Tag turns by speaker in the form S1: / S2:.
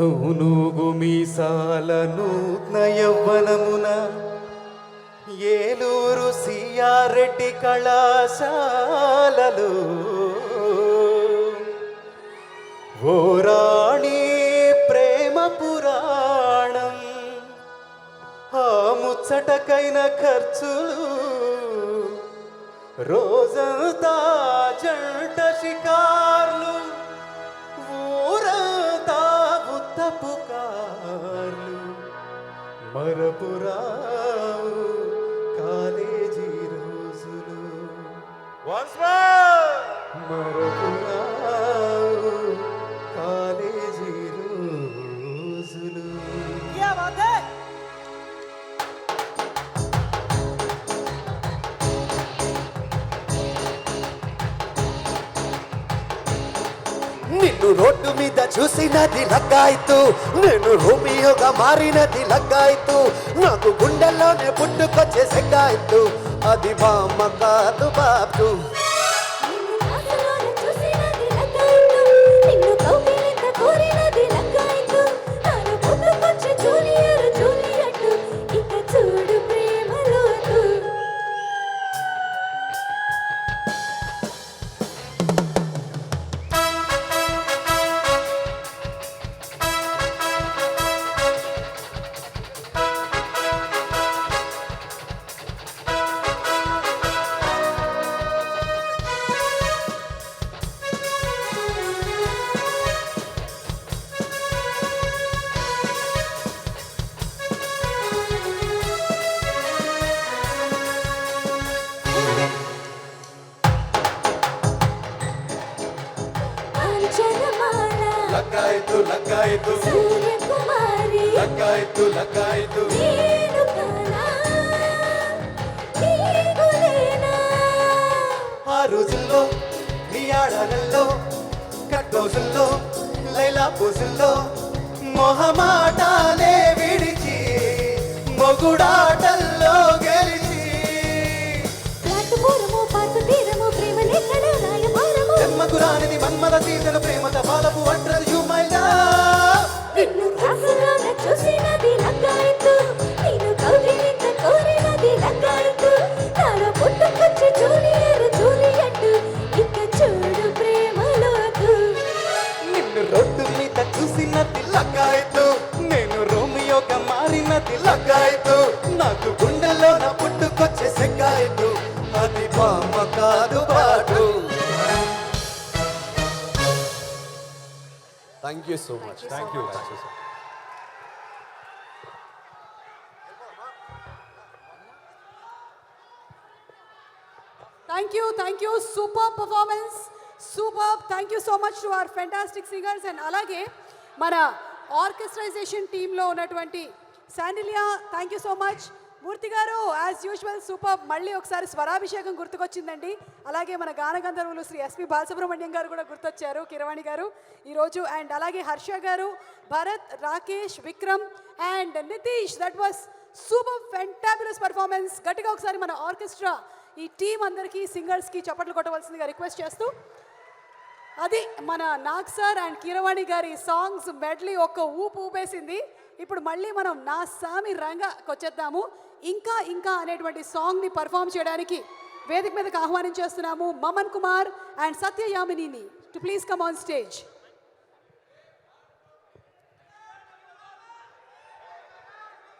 S1: నూనూగు మీసాల నూత్న యవ్వనమున ఏలూరు సియారెడ్డి కళాశాలలు. ఓరాణి ప్రేమ పురాణం ఆ ముచ్చటకైన ఖర్చులు రోజంతా జంట శిఖా మరపురావు కాలేజీ రోజులు. మరపురావు నిన్ను రోడ్డు మీద చూసినది లగ్గాయితూ నేను రోమియోగా మారినది లగ్గాయితూ నాకు గుండెల్లోనే పుట్టుకొచ్చే సెగ్గాయితూ అది బామ్మ కాదు బాబు.
S2: లగ్గాయితూ నేను కానా నీకులేనా
S1: ఆ రోజుల్లో నీ ఆడలలో కట్టోజుల్లో లైలా పూజుల్లో మొహమాటాలే విడిచి మొగుడాటల్లో గెలిచి.
S2: ప్రేమ
S1: జన్మకు రానిది మన్మద తీసిన ప్రేమత బాలపు అంటది మారినది లగ్గాయితూ నాకు గుండెల్లో నా పుట్టుకొచ్చే సెగ్గాయితూ అది బామ్మ కాదు పాటు thank you so much thank you
S3: Thank you, thank you. Superb performance. Superb. Thank you so much to our fantastic singers. And అలాగే మన ఆర్కెస్ట్రైజేషన్ టీంలో ఉన్నటువంటి Sandilya thank you so much Murthy garu as usual super మళ్ళీ ఒకసారి స్వరాభిషేకం గుర్తుకొచ్చిందండి. అలాగే మన గాన గంధర్వులు శ్రీ ఎస్పి బాలసుబ్రహ్మణ్యం గారు కూడా గుర్తొచ్చారు కిరవాణి గారు. ఈరోజు అండ్ అలాగే Harsha garu Bharat Rakesh Vikram and Nitish. That was super fantabulous performance గట్టిగా ఒకసారి మన ఆర్కెస్ట్రా ఈ టీం అందరికీ సింగర్స్కి చప్పట్లు కొట్టవలసిందిగా రిక్వెస్ట్ చేస్తూ అది మన నాగ్ సార్ అండ్ కీరవాణి గారి సాంగ్స్ మెడ్లీ ఒక్క ఊపు ఊపేసింది. ఇప్పుడు మళ్ళీ మనం నా సామి రంగకి వచ్చేద్దాము ఇంకా ఇంకా అనేటువంటి సాంగ్ని పర్ఫామ్ చేయడానికి వేదిక మీదకి ఆహ్వానించేస్తున్నాము Maman Kumar and సత్యయామినిని. Two please come on stage